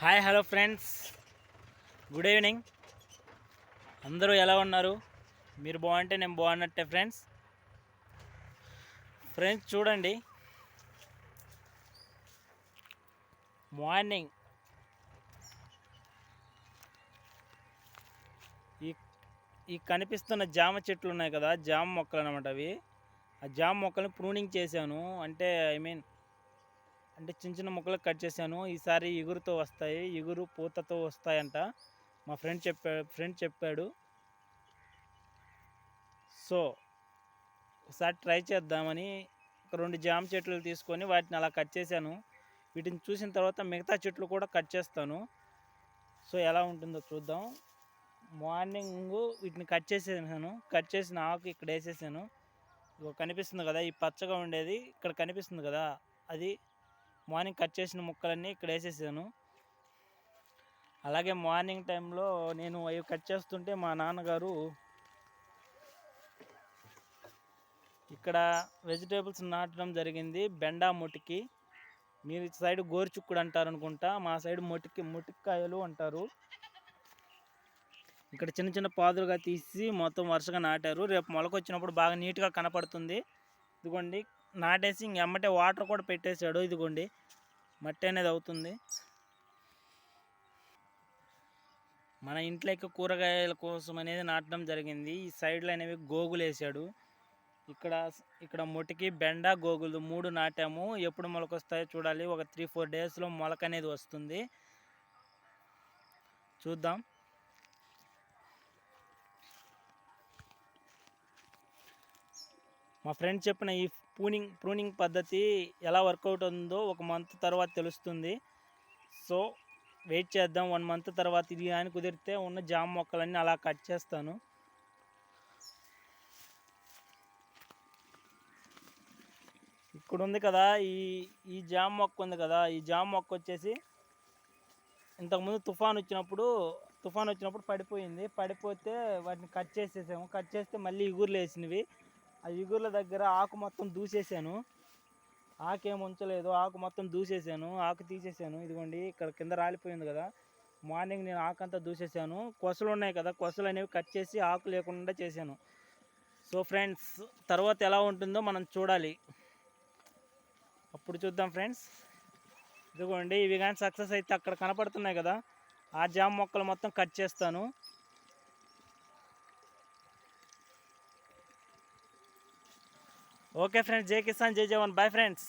Hi hello friends. Good evening. అందరూ ఎలా ఉన్నారు? మీరు బాగుంటే నేను బాగున్నట్టే ఫ్రెండ్స్. ఫ్రెండ్స్ చూడండి. మార్నింగ్. ఈ ఈ కనిపిస్తున్న జామ చెట్లు ఉన్నాయి కదా జామ మొక్కలు అనమాట అవి. ఆ జామ మొక్కలను ప్రూనింగ్ చేశాను. అంటే ఐ మీన్ అంటే చిన్న చిన్న ముక్కలు కట్ చేశాను. ఈసారి ఇగురుతో వస్తాయి. ఇగురు పూతతో వస్తాయంట. మా ఫ్రెండ్ చెప్పాడు ఫ్రెండ్ చెప్పాడు. సో ఒకసారి ట్రై చేద్దామని ఒక రెండు జామ చెట్లు తీసుకొని వాటిని అలా కట్ చేశాను. వీటిని చూసిన తర్వాత మిగతా చెట్లు కూడా కట్ చేస్తాను. సో ఎలా ఉంటుందో చూద్దాం. మార్నింగ్ వీటిని కట్ చేసేసాను. కట్ చేసిన ఆకు ఇక్కడ వేసేసాను. కనిపిస్తుంది కదా ఈ పచ్చగా ఉండేది. ఇక్కడ కనిపిస్తుంది కదా అది మార్నింగ్ కట్ చేసిన ముక్కలన్నీ ఇక్కడ వేసేసాను. అలాగే మార్నింగ్ టైంలో నేను అవి కట్ చేస్తుంటే మా నాన్నగారు ఇక్కడ వెజిటేబుల్స్ నాటడం జరిగింది. బెండా మొటికి. మీరు సైడ్ గోరుచుక్కుడు అంటారు అనుకుంటా. మా సైడ్ మొటికి మొటికాయలు అంటారు. ఇక్కడ చిన్న చిన్న పాదులుగా తీసి మొత్తం వరుసగా నాటారు. రేపు మొలకొచ్చినప్పుడు బాగా నీట్గా కనపడుతుంది. ఇదిగోండి నాటేసి ఇంక ఎమ్మటే వాటర్ కూడా పెట్టేశాడు ఇదిగోండి. మట్టి అనేది అవుతుంది. మన ఇంట్లోకి కూరగాయల కోసం అనేది నాటడం జరిగింది. ఈ సైడ్లో అనేవి గోగులు వేసాడు. ఇక్కడ ఇక్కడ మొటికి బెండ గోగులు మూడు నాటాము. ఎప్పుడు మొలకొస్తాయో చూడాలి. ఒక త్రీ ఫోర్ డేస్లో మొలక అనేది వస్తుంది. చూద్దాం. మా ఫ్రెండ్ చెప్పిన ఈ పూనింగ్ ప్రూనింగ్ పద్ధతి ఎలా వర్కౌట్ ఉందో ఒక మంత్ తర్వాత తెలుస్తుంది. సో వెయిట్ చేద్దాం. వన్ మంత్ తర్వాత ఇది కానీ కుదిరితే ఉన్న జామ మొక్కలన్నీ అలా కట్ చేస్తాను. ఇక్కడ ఉంది కదా ఈ ఈ జామ మొక్క ఉంది కదా ఈ జామ మొక్క వచ్చేసి ఇంతకుముందు తుఫాన్ వచ్చినప్పుడు తుఫాన్ వచ్చినప్పుడు పడిపోయింది. పడిపోతే వాటిని కట్ చేసేసాము. కట్ చేస్తే మళ్ళీ ఇగుర్లు వేసినవి. ఆ ఇగుర్ల దగ్గర ఆకు మొత్తం దూసేసాను. ఆకేం ఉంచలేదు. ఆకు మొత్తం దూసేసాను. ఆకు తీసేసాను. ఇదిగోండి ఇక్కడ కింద రాలిపోయింది కదా. మార్నింగ్ నేను ఆకు అంతా దూసేసాను. కొసలు ఉన్నాయి కదా కొసలు అనేవి కట్ చేసి ఆకు లేకుండా చేశాను. సో ఫ్రెండ్స్ తర్వాత ఎలా ఉంటుందో మనం చూడాలి. అప్పుడు చూద్దాం ఫ్రెండ్స్. ఇదిగోండి ఇవి కానీ సక్సెస్ అయితే అక్కడ కనపడుతున్నాయి కదా. ఆ జామ మొక్కలు మొత్తం కట్ చేస్తాను. ఓకే ఫ్రెండ్స్ జై కిసాన్ జై జవాన్. Bye friends